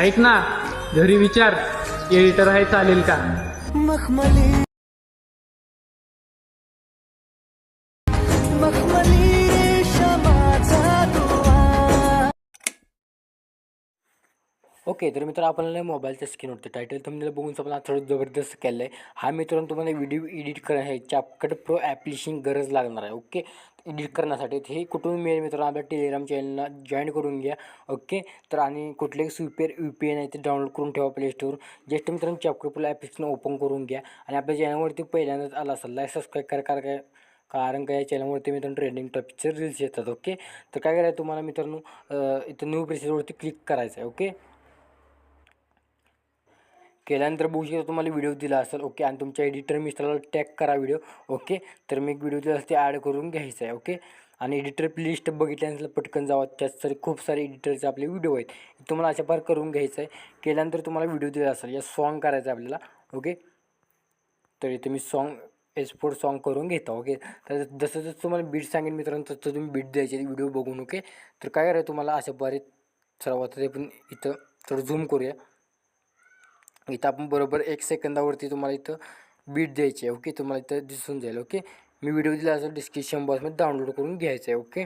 ऐक ना घरी विचार एडिटर आहे चालेल का? मखमली. मखमली रेशमाचा दुवा. ओके तर मित्र आपल्याला मोबाईलच्या स्क्रीनवरती टायटल तुम्हाला बघून आपण थोडं जबरदस्त केलं आहे हा मित्रांनो तुम्हाला व्हिडिओ एडिट करण्या CapCut प्रो ॲप्लिकेशन गरज लागणार आहे ओके? एडिट करण्यासाठी. हे कुठून मिळेल मित्रांनो? आपल्या टेलिग्राम चॅनलला जॉईन करून घ्या. ओके तर आणि कुठलेही सुपेर यू पी एन आहे ते डाउनलोड करून ठेवा प्ले स्टोर ज्येष्ठ मित्रांनो CapCut ॲप्लिकेशन ओपन करून घ्या. आणि आपल्या चॅनलवरती पहिल्यांदाच आला असेल लाईक सबस्क्राईब करा. कारण काय? कारण काय? चॅनलवरती मित्रांनो ट्रेंडिंग टॉपिकचे रील्स येतात. ओके तर काय करायचं तुम्हाला मित्रांनो? इथं न्यू प्रेसेसवरती क्लिक करायचं आहे ओके केल्यानंतर बघू शकता तुम्हाला व्हिडिओ दिला असेल. ओके आणि तुमच्या एडिटर मिस्टरला टॅग करा व्हिडिओ ओके तर मी एक व्हिडिओ दिला असेल ते ॲड करून घ्यायचं आहे. ओके आणि एडिटर लिस्ट बघितल्यानंतर पटकन जावा. त्यात सारे खूप सारे एडिटरचे आपले व्हिडिओ आहेत. तुम्हाला अशा प्रकार करून घ्यायचं आहे. केल्यानंतर तुम्हाला व्हिडिओ दिला असेल. या सॉन्ग करायचं आहे आपल्याला. ओके तर इथे मी सॉन्ग एक्सपोर्ट सॉन्ग करून घेता. ओके तर जसं जसं तुम्हाला बीट सांगेन मित्रांनो तसं तुम्ही बीट द्यायचे व्हिडिओ बघून ओके तर काय करायचं तुम्हाला? अशा बरेच सर्वात ते पण इथं थोडं झूम करूया. इथं आपण बरोबर एक सेकंदावरती तुम्हाला इथं बीट द्यायची आहे ओके तुम्हाला इथं दिसून जाईल ओके मी व्हिडिओ दिला असेल डिस्क्रिप्शन बॉक्समध्ये डाउनलोड करून घ्यायचं आहे ओके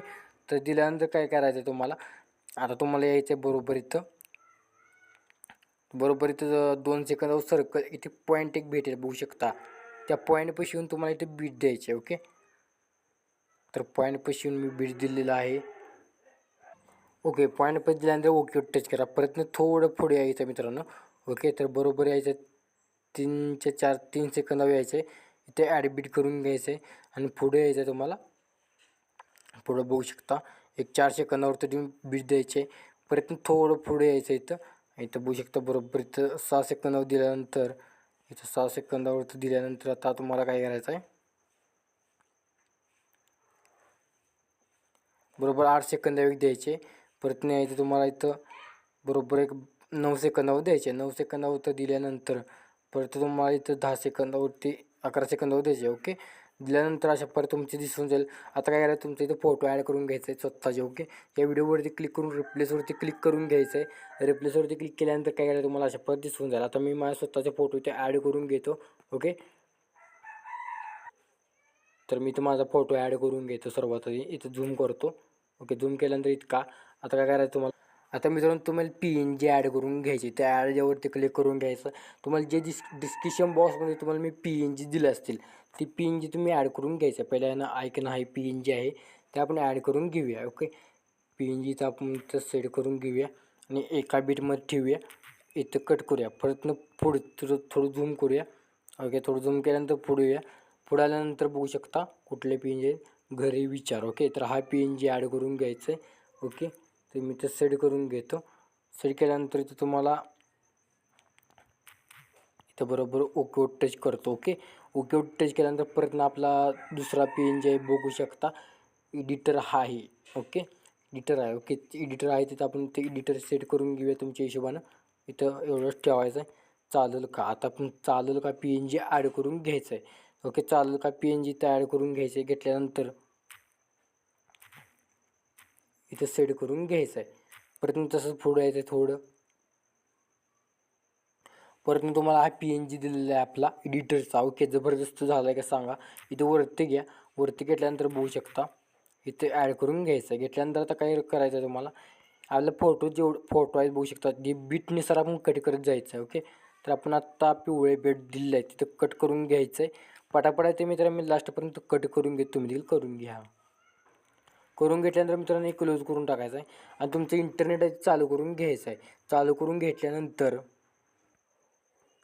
तर दिल्यानंतर काय करायचं आहे तुम्हाला? आता तुम्हाला यायचं आहे बरोबर इथं. बरोबर इथं दोन सेकंदावर सर्कल इथे पॉईंट एक भेटेल बघू शकता. त्या पॉईंटपाशी येऊन तुम्हाला इथे बीट द्यायची आहे ओके तर पॉईंटपाशी येऊन मी बीट दिलेलं आहे. ओके पॉईंटपाशी दिल्यानंतर ओके टच करा. परत थोडं पुढे यायचं मित्रांनो. ओके तर बरोबर यायचं. तीनचे चार तीन सेकंदावर यायचं. आहे इथे ॲडमिट करून घ्यायचं आहे आणि पुढे यायचं आहे तुम्हाला. पुढं बघू शकता. एक चार सेकंदावरती तुम्ही बीट द्यायचे. परत थोडं पुढे यायचं इथं. इथं बघू शकता बरोबर. इथं सहा सेकंदावर दिल्यानंतर इथं सहा सेकंदावरती दिल्यानंतर आता तुम्हाला काय करायचं आहे? बरोबर आठ सेकंद द्यायचे. परत नाही यायचं तुम्हाला इथं. बरोबर एक नऊ सेकंदावर द्यायचे. नऊ सेकंदावर दिल्यानंतर परत तुम्हाला इथं दहा सेकंदावरती अकरा सेकंदावर द्यायचे ओके? दिल्यानंतर अशा परत तुमचे दिसून जाईल. आता काय करायचं तुमचं इथं फोटो ॲड करून घ्यायचा आहे स्वतःचे ओके? या व्हिडिओवरती क्लिक करून रिप्लेसवरती क्लिक करून घ्यायचं आहे रिप्लेसवरती क्लिक केल्यानंतर काय करायचं तुम्हाला अशा परत दिसून जाईल. आता मी माझ्या स्वतःचे फोटो इथे ॲड करून घेतो ओके? तर मी इथं माझा फोटो ॲड करून घेतो सर्वात आधी. इथं झूम करतो ओके? झूम केल्यानंतर इतका. आता काय करायचं तुम्हाला? आता मित्रांनो तुम्हाला पी एन जी ॲड करून घ्यायची त्या ॲडवरती क्लिक करून घ्यायचं तुम्हाला जे डिस् डिस्क्रिप्शन बॉक्समध्ये तुम्हाला मी पी एन जी दिलं असतील ती पी एन जी तुम्ही ॲड करून घ्यायचं. पहिल्यांदा ना ऐकणं आहे पी एन जी आहे ते आपण ॲड करून घेऊया ओके पी एन जीचं आपण इथं सेट करून घेऊया आणि एका बीटमध्ये ठेवूया. इथं कट करूया. परत पुढे थोडं थोडं झूम करूया. ओके थोडं झूम केल्यानंतर पुढे येऊया. पुढे आल्यानंतर बघू शकता कुठले पी एन जी घरी विचार ओके तर हा पी एन जी ॲड करून घ्यायचं आहे ओके ते मी तर सेट करून घेतो. सेट केल्यानंतर इथं तुम्हाला इथं बरोबर ओके टच करतो ओके? ओके टच केल्यानंतर परत आपला दुसरा पी एन जी आहे बघू शकता. एडिटर हा आहे ओके? एडिटर आहे ओके? एडिटर आहे तिथं आपण ते एडिटर सेट करून घेऊया तुमच्या हिशोबानं. इथं एवढंच ठेवायचं आहे. चालेल का? आता आपण चालेल का पी एन जी ॲड करून घ्यायचं आहे. ओके? चालेल का पी एन जी ते ॲड करून घ्यायचं आहे घेतल्यानंतर इथं सेट करून घ्यायचं आहे परत तसंच पुढं यायचं आहे थोडं. परत तुम्हाला हा पी एन जी दिलेला आहे आपला एडिटरचा ओके जबरदस्त झाला आहे का सांगा. इथं वरती घ्या. वरती घेतल्यानंतर बघू शकता. इथे ॲड करून घ्यायचं आहे घेतल्यानंतर आता काय करायचं आहे तुम्हाला? आपला फोटो जेवढं फोटो आहेत बघू शकता. जे बीटनुसार आपण कट करत जायचं आहे ओके तर आपण आत्ता पिवळे बेट दिलेलं आहे तिथं कट करून घ्यायचं आहे पटापटा ते मित्र मी लास्टपर्यंत कट करून घे तुम्ही देखील करून घ्या. करून घेतल्यानंतर मित्रांनो एक क्लोज करून टाकायचं आहे. आणि तुमचं इंटरनेट चालू करून घ्यायचं आहे. चालू करून घेतल्यानंतर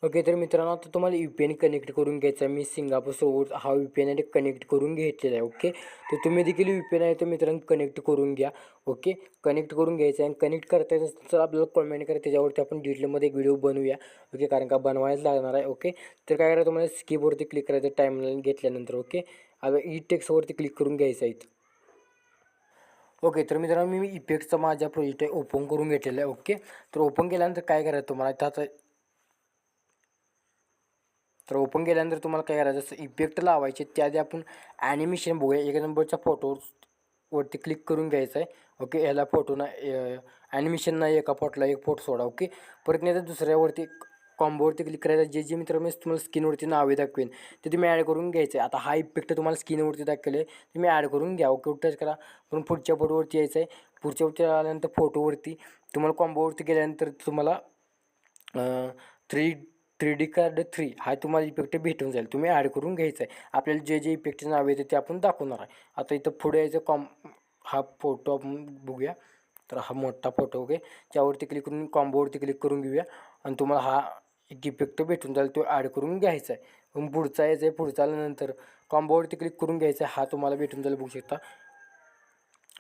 ओके तर मित्रांनो आता तुम्हाला यू पी एन कनेक्ट करून घ्यायचं आहे. मी सिंगापूरसोबत हा यू पी एन आहे कनेक्ट करून घेतलेला आहे ओके तर तुम्ही देखील यू पी एन आहे तर मित्रांनो कनेक्ट करून घ्या ओके कनेक्ट करून घ्यायचं आहे आणि कनेक्ट करता येत असेल तर आपल्याला कमेंट करा त्याच्यावरती आपण डिटेलमध्ये एक व्हिडिओ बनवूया ओके कारण का बनवायला लागणार आहे ओके तर काय करा तुम्हाला स्कीपवरती क्लिक करायचं टाईम घेतल्यानंतर ओके आता ई टेक्सवरती क्लिक करून घ्यायचं आहे ओके तर मित्रांनो मी इफेक्टचा माझा प्रोजेक्ट आहे ओपन करून घेतलेला आहे ओके तर ओपन केल्यानंतर काय करायचं तुम्हाला? त्याचा तर ओपन केल्यानंतर तुम्हाला काय करायचं? असं इफेक्ट लावायचे त्याआधी आपण ॲनिमेशन बघूया. एक नंबरच्या फोटोवरती क्लिक करून घ्यायचं आहे ओके ह्याला फोटो ना ॲनिमेशन नाही एका फोटोला एक फोटो सोडा ओके परत नाही तर दुसऱ्यावरती कॉम्बोवरती क्लिक करायचं जे जे मित्र मी तुम्हाला स्किनवरती नावे दाखवेन. ते तुम्ही ॲड करून घ्यायचं आहे आता हा इफेक्ट तुम्हाला स्किनवरती दाखवले तुम्ही ॲड करून घ्या. ओके टच करा. पण पुढच्या फोटोवरती यायचं आहे पुढच्यावरती आल्यानंतर फोटोवरती तुम्हाला कॉम्बोवरती गेल्यानंतर तुम्हाला three three D card three हा तुम्हाला इफेक्ट भेटून जाईल. तुम्ही ॲड करून घ्यायचं आहे आपल्याला जे जे इफेक्टचे नाव येते ते आपण दाखवणार आहे. आता इथं पुढे यायचं कॉम हा फोटो आपण बघूया. तर हा मोठा फोटो ओके त्यावरती क्लिक करून कॉम्बोवरती क्लिक करून घेऊया. आणि तुम्हाला हा डिफेक्ट भेटून जाईल तो ॲड करून घ्यायचा आहे मग पुढचा यायचा आहे पुढचा आल्यानंतर कॉम्बोवरती क्लिक करून घ्यायचा आहे हा तुम्हाला भेटून जाईल बघू शकता.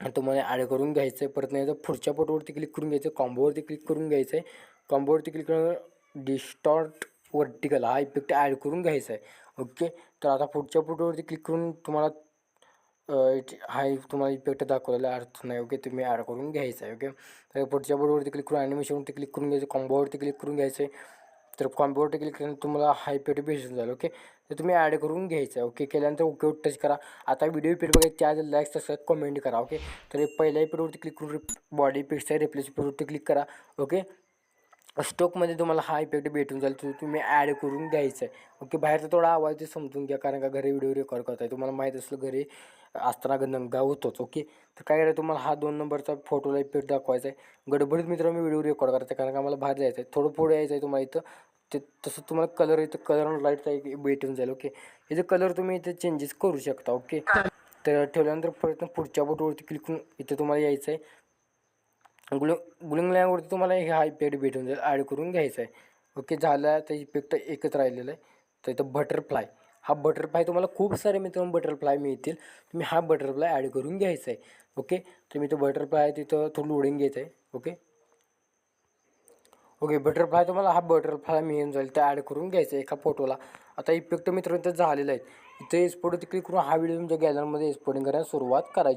तुम्हाला ॲड करून घ्यायचं आहे परत नाही तर पुढच्या फोटोवरती क्लिक करून घ्यायचं आहे कॉम्बोवरती क्लिक करून घ्यायचं आहे कॉम्बोवरती क्लिक करून डिस्टॉर्ट वर्टिकल हा इफेक्ट ॲड करून घ्यायचा आहे ओके तर आता पुढच्या फोटोवरती क्लिक करून तुम्हाला हा तुम्हाला इफेक्ट दाखवलेला अर्थ नाही ओके तुम्ही ॲड करून घ्यायचं आहे ओके तर पुढच्या बोर्डवरती क्लिक करून ॲनिमेशनवरती क्लिक करून घ्यायचं कॉम्बोवरती क्लिक करून घ्यायचं आहे तर कॉम्बोवरती क्लिक केल्यानंतर तुम्हाला हाय पेड भेटून जाईल ओके तर तुम्ही ॲड करून घ्यायचं आहे ओके केल्यानंतर ओके टच करा. आता व्हिडिओ इफेक्ट बघायचं त्या लाईक्स तसं कमेंट करा ओके तर पहिल्या इफेक्टवरती क्लिक करून बॉडी इफेक्ट्स आहे रिप्लेस पेटवरती क्लिक करा ओके स्टोकमध्ये तुम्हाला हा इफेक्ट भेटून जाईल तो तुम्ही ॲड करून घ्यायचं आहे ओके बाहेरचा थोडा आवाज ते समजून घ्या कारण का घरी व्हिडिओ रेकॉर्ड करताय. तुम्हाला माहीत असलं घरी असताना गंगा होतोच ओके? तर काय करायचं तुम्हाला हा दोन नंबरचा फोटोला इफेक्ट दाखवायचा आहे. गडबडीत मित्र मी व्हिडिओ रेकॉर्ड करायचा कारण का मला बाहेर जायचं आहे. थोडं पुढे यायचं आहे तुम्हाला इथं. ते तसं तुम्हाला कलर इथं कलर लाईटचा एक भेटून जाईल ओके? याचे कलर तुम्ही इथे चेंजेस करू शकता ओके? तर ठेवल्यानंतर परत पुढच्या बोटवरती क्लिक करून इथे तुम्हाला यायचं आहे गुलिंग ग्लुंगल्यावरती तुम्हाला हे हा इफेक्ट भेटून जाईल ॲड करून घ्यायचा आहे ओके झाला तर इफेक्ट एकच राहिलेला आहे. तर इथं बटरफ्लाय हा बटरफ्लाय तुम्हाला खूप सारे मित्रांनो बटरफ्लाय मिळतील. तुम्ही हा बटरफ्लाय ॲड करून घ्यायचा आहे ओके तुम्ही तो बटरफ्लाय तिथं थोडं उडून घ्यायचं आहे ओके ओके बटरफ्लाय तुम्हाला हा बटरफ्लाय मिळून जाईल ते ॲड करून घ्यायचं आहे एका फोटोला आता इफेक्ट मित्रांनो इथं झालेला आहे. इथं एक्सपोर्ट क्लिक करून हा व्हिडिओ तुमच्या गॅलरीमध्ये एक्सपोर्टिंग करायला सुरुवात करायची.